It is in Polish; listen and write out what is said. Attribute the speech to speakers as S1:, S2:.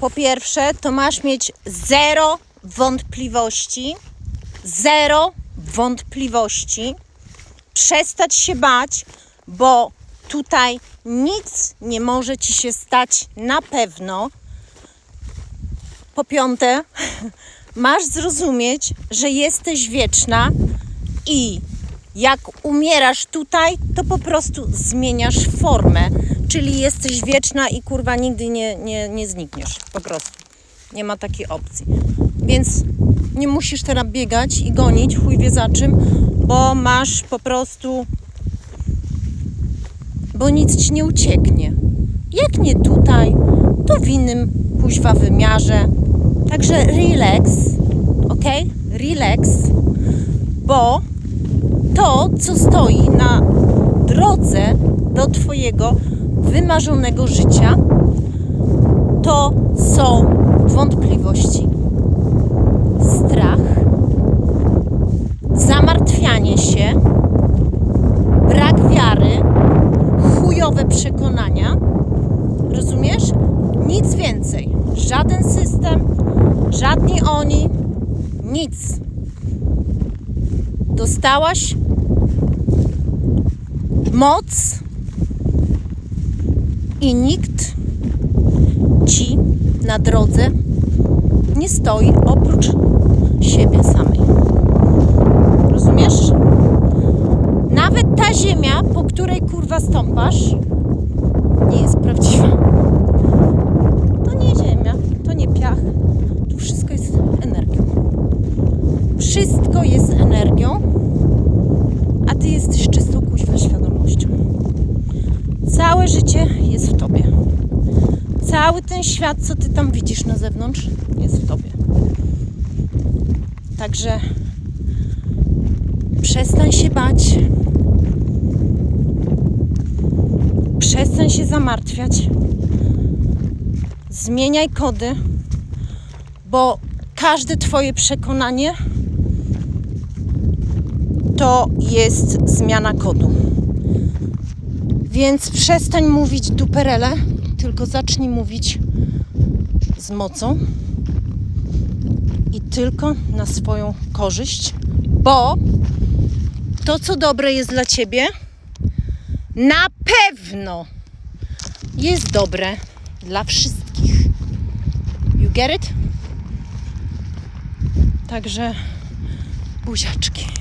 S1: po pierwsze, to masz mieć zero wątpliwości, zero wątpliwości, przestać się bać, bo tutaj nic nie może ci się stać na pewno. Po piąte, masz zrozumieć, że jesteś wieczna i jak umierasz tutaj, to po prostu zmieniasz formę. Czyli jesteś wieczna i kurwa nigdy nie, nie, nie znikniesz. Po prostu. Nie ma takiej opcji. Więc nie musisz teraz biegać i gonić, chuj wie za czym, bo masz po prostu. Bo nic ci nie ucieknie. Jak nie tutaj, to w innym kuźwa wymiarze. Także relax, ok? Relax, bo to, co stoi na drodze do Twojego wymarzonego życia, to są wątpliwości, strach, zamartwianie się, brak wiary, chujowe przekonania. Rozumiesz? Nic więcej. Żaden system, żadni oni, nic. Dostałaś moc i nikt ci na drodze nie stoi oprócz siebie samej. Rozumiesz? Nawet ta ziemia, po której kurwa stąpasz, nie jest prawdziwa. To nie ziemia, to nie piach. Tu wszystko jest energią. Wszystko jest energią, a ty jesteś czystą kuźwa świadomością. Całe życie jest w tobie. Cały ten świat, co ty tam widzisz na zewnątrz, jest w tobie. Także przestań się bać. Przestań się zamartwiać. Zmieniaj kody, bo każde Twoje przekonanie to jest zmiana kodu. Więc przestań mówić duperele, tylko zacznij mówić z mocą i tylko na swoją korzyść, bo to, co dobre jest dla ciebie, na pewno jest dobre dla wszystkich. You get it? Także buziaczki.